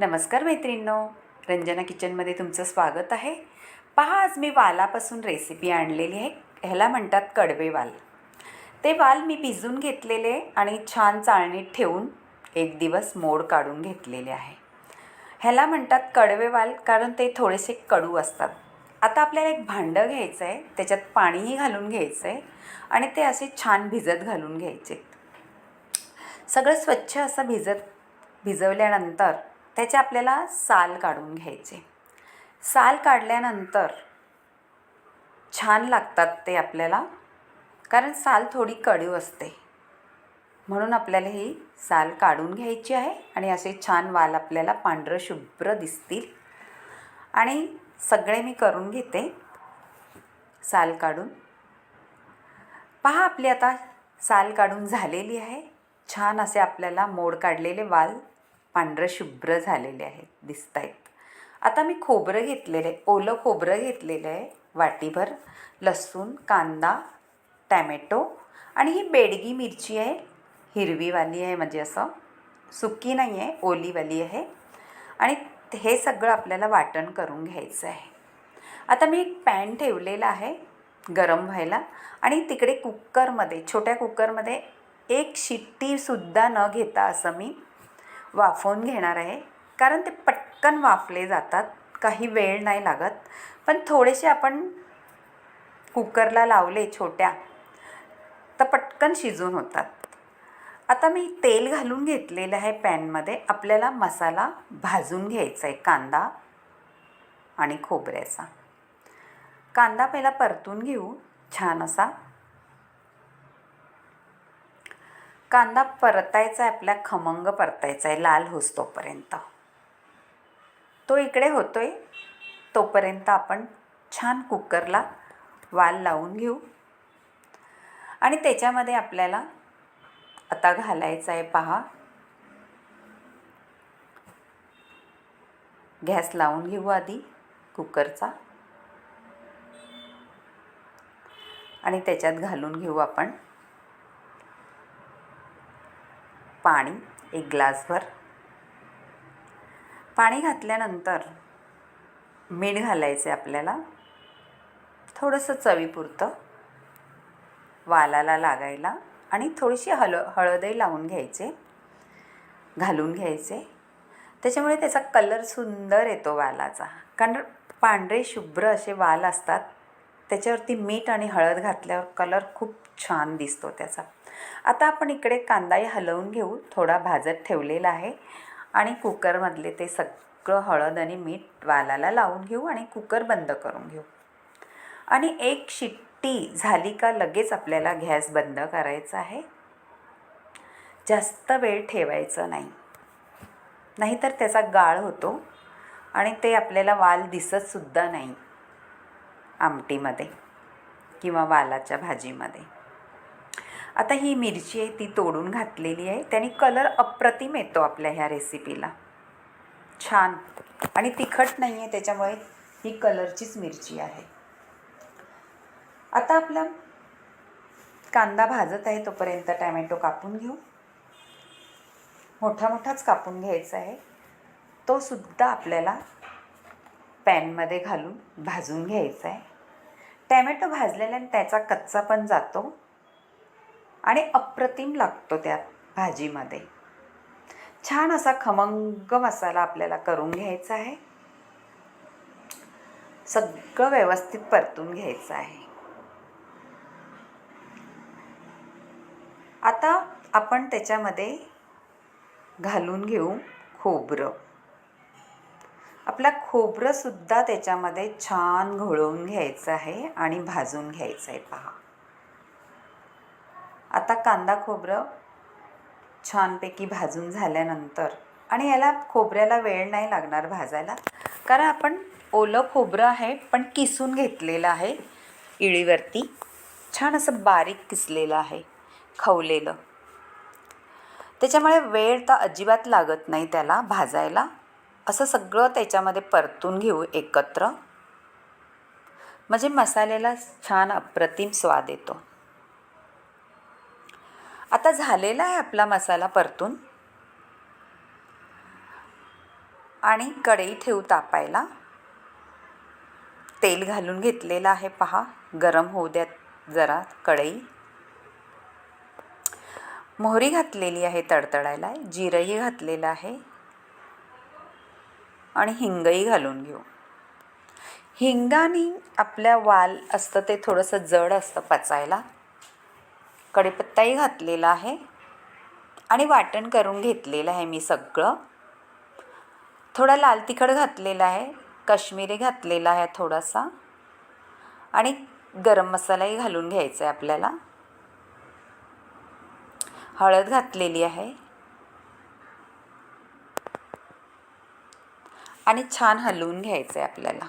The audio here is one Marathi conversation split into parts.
नमस्कार मैत्रिणींनो. रंजना किचनमध्ये तुमचं स्वागत आहे. पहा आज मी वालापासून रेसिपी आणलेली आहे. ह्याला म्हणतात कडवे वाल. ते वाल मी भिजून घेतलेले आणि छान चाळणीत ठेवून एक दिवस मोड काढून घेतलेले आहे. ह्याला म्हणतात कडवे वाल कारण ते थोडेसे कडू असतात. आता आपल्याला एक भांडं घ्यायचं आहे त्याच्यात पाणीही घालून घ्यायचं आहे आणि ते असे छान भिजत घालून घ्यायचे सगळं स्वच्छ असं भिजत भिजवल्यानंतर त्याचे आपल्याला साल काढून घ्यायचे. साल काढल्यानंतर छान लागतात ते आपल्याला कारण साल थोडी कडू असते. म्हणून आपल्याला ही साल काढून घ्यायची आहे आणि असे छान वाल आपल्याला पांढरं शुभ्र दिसतील. आणि सगळे मी करून घेते साल काढून. पहा आपली आता साल काढून झालेली आहे. छान असे आपल्याला मोड काढलेले वाल पांढरं शुभ्र झालेले आहेत दिसत आहेत आता मी खोबरं घेतलेलं आहे ओलं खोबरं घेतलेलं आहे वाटीभर लसूण कांदा टॅमॅटो आणि ही बेडगी मिरची आहे हिरवीवाली आहे म्हणजे असं सुकी नाही आहे ओलीवाली आहे आणि हे सगळं आपल्याला वाटण करून घ्यायचं आहे. आता मी एक पॅन ठेवलेला आहे गरम व्हायला आणि तिकडे कुकरमध्ये छोट्या कुकरमध्ये एक शिट्टीसुद्धा न घेता असं मी वाफवून घेणार आहे. कारण ते पटकन वाफले जातात. काही वेळ नाही लागत. पण थोडेसे आपण कुकरला लावले छोट्या तर पटकन शिजून होतात. आता मी तेल घालून घेतलेलं आहे पॅनमध्ये. आपल्याला मसाला भाजून घ्यायचा आहे. कांदा आणि खोबऱ्याचा. कांदा पहिला परतून घेऊ. छान असा कांदा परतायचा आहे आपल्या खमंग परतायचा आहे लाल होस तोपर्यंत. तो इकडे होतो आहे तोपर्यंत आपण छान कुकरला वाल लावून घेऊ. आणि त्याच्यामध्ये आपल्याला आता घालायचं आहे पहा. गॅस लावून घेऊ आधी कुकरचा. आणि त्याच्यात घालून घेऊ आपण पाणी एक ग्लासभर. पाणी घातल्यानंतर मीठ घालायचं आहे आपल्याला. थोडंसं चवीपुरतं वालाला लागायला आणि थोडीशी हल हळदही लावून घ्यायचे. घालून घ्यायचे. त्याच्यामुळे त्याचा कलर सुंदर येतो वालाचा. कारण पांढरे शुभ्र असे वाल असतात. त्याच्यावरती मीठ आणि हळद घातल्यावर कलर खूप छान दिसतो त्याचा. आता आपण इकडे कांदाही हलवून घेऊ. थोडा भाजत ठेवलेला आहे. आणि कुकरमधले ते सगळं हळद आणि मीठ वालाला लावून घेऊ आणि कुकर बंद करून घेऊ. आणि एक शिट्टी झाली का लगेच आपल्याला गॅस बंद करायचा आहे. जास्त वेळ ठेवायचं नाही. नाहीतर त्याचा गाळ होतो आणि ते आपल्याला वाल दिसतसुद्धा नाही. आमटीमध्ये किंवा वालाच्या भाजीमध्ये. आता ही मिरची आहे ती तोडून घातलेली आहे. त्याने कलर अप्रतिम येतो आपल्या ह्या रेसिपीला छान. आणि तिखट नाही आहे त्याच्यामुळे ही कलरचीच मिरची आहे. आता आपला कांदा भाजत आहे तोपर्यंत टॅमॅटो कापून घेऊ. मोठा मोठाच कापून घ्यायचा आहे. तो सुद्धा आपल्याला पॅनमध्ये घालून भाजून घ्यायचा आहे. टॅमॅटो भाजलेल्याने त्याचा कच्चा पण जातो. आणि अप्रतिम लागतो त्या भाजीमध्ये. छान असा खमंग मसाला आपल्याला करून घ्यायचा आहे. सगळं व्यवस्थित परतून घ्यायचं आहे. आता आपण त्याच्यामध्ये घालून घेऊ खोबरं. आपला खोबरंसुद्धा त्याच्यामध्ये छान घोळवून घ्यायचं आहे आणि भाजून घ्यायचं आहे. पहा. आता कांदा खोबरं छानपैकी भाजून झाल्यानंतर आणि याला खोबऱ्याला वेळ नाही लागणार भाजायला कारण आपण ओलं खोबरं आहे पण किसून घेतलेलं आहे इळीवरती. छान असं बारीक किसलेलं आहे खवलेलं. त्याच्यामुळे वेळ तर अजिबात लागत नाही त्याला भाजायला. असं सगळं त्याच्यामध्ये परतून घेऊ एकत्र. म्हणजे मसाल्याला छान अप्रतिम स्वाद येतो. आता झालेला आहे आपला मसाला परतून. आणि कढई ठेवू तापायला. तेल घालून घेतलेलं आहे पहा गरम होऊ द्या जरा कढई. मोहरी घातलेली आहे तडतडायला जिरंही घातलेलं आहे. आणि हिंगही घालून घेऊ. हिंगाने आपल्या वाल असतं ते थोडंसं जड असतं पचायला. पत्ताही घातलेला आहे आणि वाटण करून घेतलेलं आहे मी सगळं. थोडा लाल तिखट घातलेला आहे कश्मीरी घातलेला आहे थोडासा आणि गरम मसालाही घालून घ्यायचा आहे आपल्याला. हळद घातलेली आहे. आणि छान हलवून घ्यायचं आहे आपल्याला.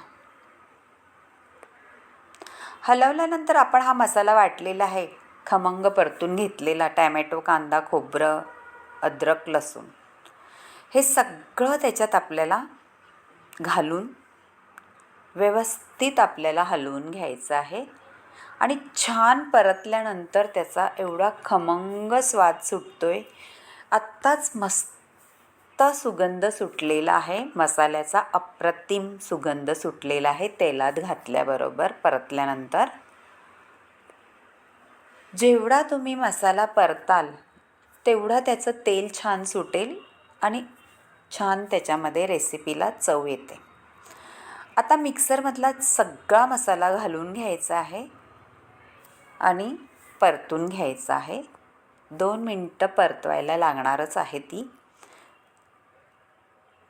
हलवल्यानंतर आपण हा मसाला वाटलेला आहे. खमंग परतून घेतलेला टॅमॅटो कांदा खोबरं अद्रक लसूण. हे सगळं त्याच्यात आपल्याला घालून व्यवस्थित आपल्याला हलवून घ्यायचं आहे. आणि छान परतल्यानंतर त्याचा एवढा खमंग स्वाद सुटतो आहे आत्ताच मस्त सुगंध सुटलेला आहे. मसाल्याचा अप्रतिम सुगंध सुटलेला आहे तेलात घातल्याबरोबर परतल्यानंतर. जेवढा तुम्ही मसाला परताल तेवढा त्याचं तेल छान सुटेल आणि छान त्याच्यामध्ये रेसिपीला चव येते. आता मिक्सरमधला सगळा मसाला घालून घ्यायचा आहे आणि परतून घ्यायचा आहे. दोन मिनटं परतवायला लागणारच आहे ती.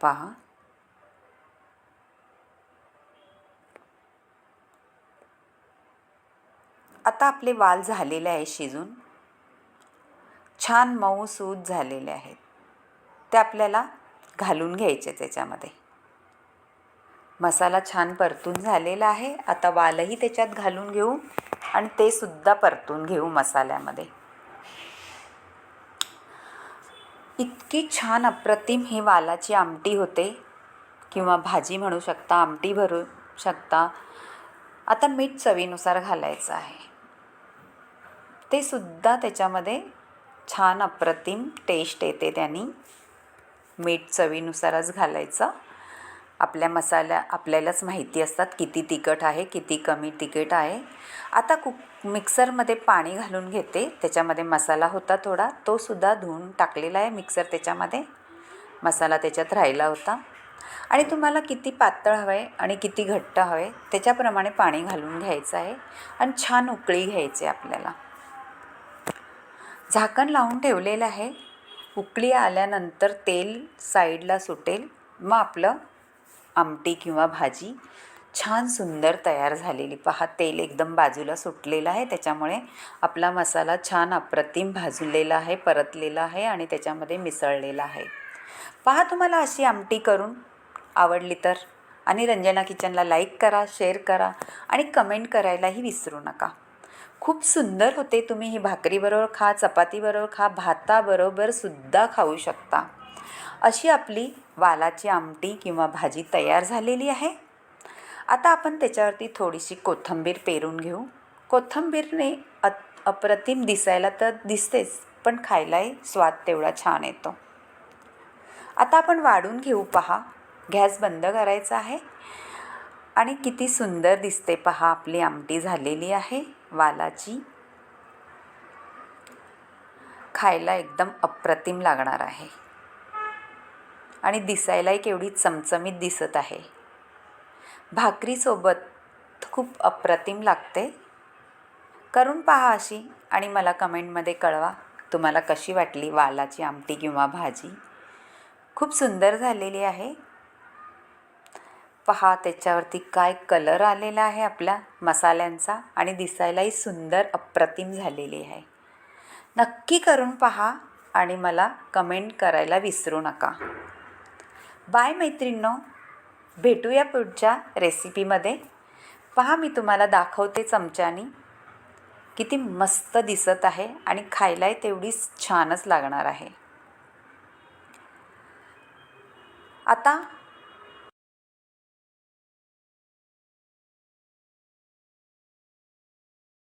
पहा. आता आपले वाल झालेले आहे शिजून. छान मऊ सूत झालेले आहेत. ते आपल्याला घालून घ्यायचे त्याच्यामध्ये. मसाला छान परतून झालेला आहे. आता वालही त्याच्यात घालून घेऊ आणि ते सुद्धा परतून घेऊ मसाल्यामध्ये. इतकी छान अप्रतिम ही वालाची आमटी होते. किंवा भाजी म्हणू शकता आमटी भरू शकता. आता मीठ चवीनुसार घालायचं आहे. ते सुद्धा त्याच्यामध्ये छान अप्रतिम टेस्ट येते त्यानी. मीठ चवीनुसारच घालायचं. आपल्या मसाल्या आपल्यालाच माहिती असतात किती तिखट आहे किती कमी तिखट आहे. आता कुक मिक्सरमध्ये पाणी घालून घेते. त्याच्यामध्ये मसाला होता थोडा. तो सुद्धा धुवून टाकलेला आहे मिक्सर त्याच्यामध्ये. मसाला त्याच्यात राहिला होता. आणि तुम्हाला किती पातळ हवं आहे आणि किती घट्ट हवं आहे त्याच्याप्रमाणे पाणी घालून घ्यायचं आहे. आणि छान उकळी घ्यायची आपल्याला. झाकण लावून ठेवलेलं आहे. उकळी आल्यानंतर तेल साईडला सुटेल. मग आपलं आमटी किंवा भाजी छान सुंदर तयार झालेली. पहा तेल एकदम बाजूला सुटलेलं आहे. त्याच्यामुळे आपला मसाला छान अप्रतिम भाजलेला आहे परतलेला आहे आणि त्याच्यामध्ये मिसळलेला आहे. पहा तुम्हाला अशी आमटी करून आवडली तर. आणि रंजना किचनला लाईक करा शेअर करा आणि कमेंट करायलाही विसरू नका. खूप सुंदर होते तुम्ही ही भाकरीबरोबर खा चपातीबरोबर खा भाताबरोबर सुद्धा खाऊ शकता. अशी आपली वालाची आमटी किंवा भाजी तयार झालेली आहे. आता आपण त्याच्यावरती थोडीशी कोथिंबीर पेरून घेऊ. कोथिंबीरने अ अप्रतिम दिसायला तर दिसतेच पण खायलाही स्वाद तेवढा छान येतो. आता आपण वाढून घेऊ पहा. गॅस बंद करायचा आहे. आणि किती सुंदर दिसते पहा आपली आमटी झालेली आहे. वालाची खायला एकदम अप्रतिम लागणार आहे. आणि दिसायलाही केवढी चमचमीत दिसत आहे. भाकरीसोबत खूप अप्रतिम लागते. करून पहा अशी आणि मला कमेंटमध्ये कळवा तुम्हाला कशी वाटली वालाची आमटी किंवा भाजी. खूप सुंदर झालेली आहे. पहा त्याच्यावरती काय कलर आलेला आहे आपल्या मसाल्यांचा आणि दिसायलाही सुंदर अप्रतिम झालेली आहे. नक्की करून पहा आणि मला कमेंट करायला विसरू नका. बाय मैत्रिणींनो. भेटूया पुढच्या रेसिपीमध्ये पहा मी तुम्हाला दाखवते चमच्यानी किती मस्त दिसत आहे आणि खायलाही तेवढीच छानच लागणार आहे. आता